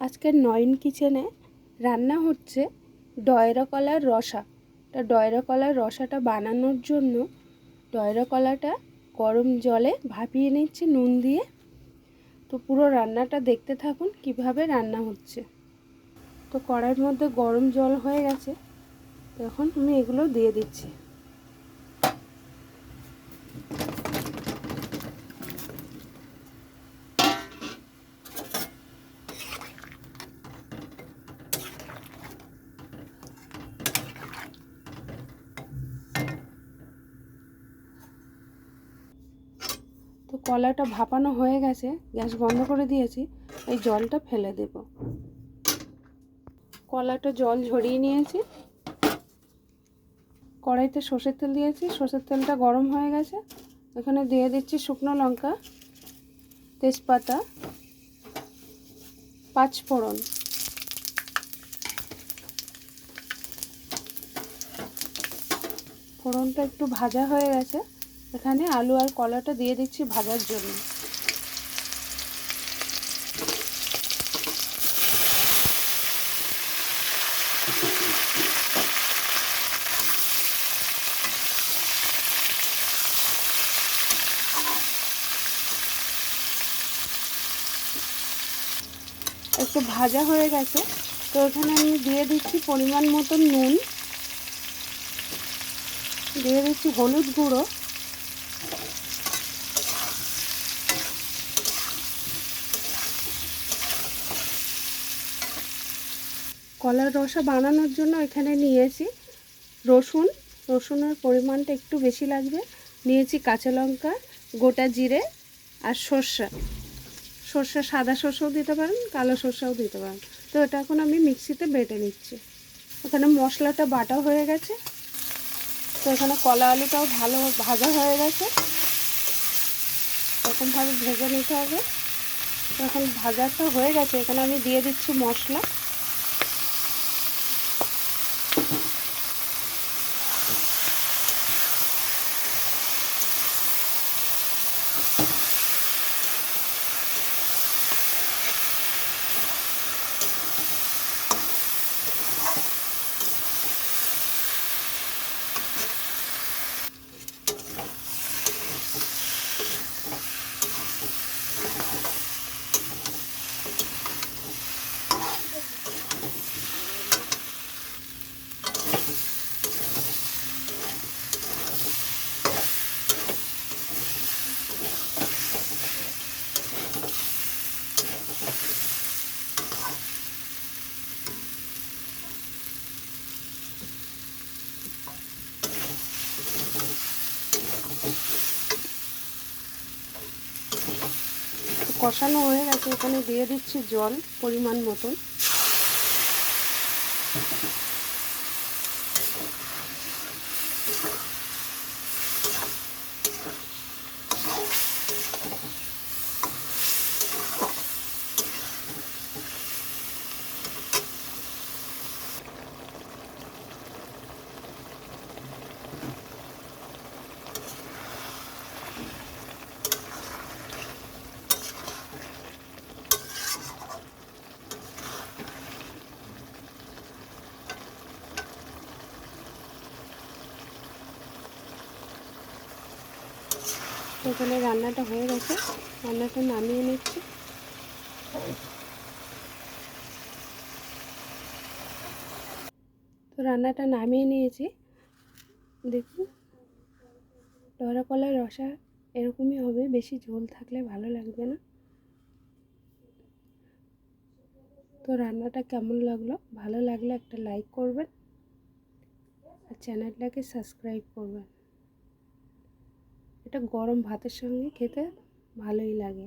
আজকের নয়ন কিচেনে রান্না হচ্ছে ডয়রা কলার রসা। তা ডয়রা কলার রসাটা বানানোর জন্য ডয়রা কলাটা গরম জলে ভাপিয়ে নিচ্ছি, নুন দিয়ে। তো পুরো রান্নাটা দেখতে থাকুন কীভাবে রান্না হচ্ছে। তো কড়াইয়ের মধ্যে গরম জল হয়ে গেছে। এখন আমি এগুলো দিয়ে দিচ্ছি। কলাটা ভাপানো হয়ে গেছে, গ্যাস বন্ধ করে দিয়েছি, এই জলটা ফেলে দেব। কলাটা জল ঝরিয়ে নিয়েছি। কড়াইতে সর্ষের তেল দিয়েছি, সর্ষের তেলটা গরম হয়ে গেছে। এখানে দিয়ে দিচ্ছি শুকনো লঙ্কা, তেজপাতা পাঁচ ফোড়ন ফোড়নটা একটু ভাজা হয়ে গেছে। এখানে আলু আর কলাটা দিয়ে দিচ্ছি ভাজার জন্য। একটু ভাজা হয়ে গেছে, তো এখানে আমি দিয়ে দিচ্ছি পরিমাণ মতো নুন, দিয়ে দিচ্ছি হলুদ গুঁড়ো কলার রসা বানানোর জন্য এখানে নিয়েছি রসুন। রসুনের পরিমাণটা একটু বেশি লাগবে। নিয়েছি কাঁচা লঙ্কা, গোটা জিরে আর সর্ষে। সর্ষে সাদা সর্ষেও দিতে পারেন, কালো সর্ষেও দিতে পারেন। তো এটা এখন আমি মিক্সিতে বেটে নিচ্ছি। এখানে মশলাটা বাটা হয়ে গেছে। তো এখানে কলা আলুটাও ভালো ভাজা হয়ে গেছে। এরকমভাবে ভেজে নিতে হবে। এখন ভাজাটা হয়ে গেছে। এখানে আমি দিয়ে দিচ্ছি মশলা। কষানো হয়ে গেছে এখানে দিয়ে দিচ্ছি জল পরিমাণ মতন। এখানে রান্নাটা হয়ে গেছে। রান্নাটা নামিয়ে নিচ্ছি। তো রান্নাটা নামিয়ে নিয়েছি। দেখুন ডরা কলার রসা এরকমই হবে, বেশি ঝোল থাকলে ভালো লাগবে না। তো রান্নাটা কেমন লাগল? ভালো লাগলে একটা লাইক করবেন। আর চ্যানেলটাকে সাবস্ক্রাইব করবেন। এটা গরম ভাতের সঙ্গে খেতে ভালোই লাগে।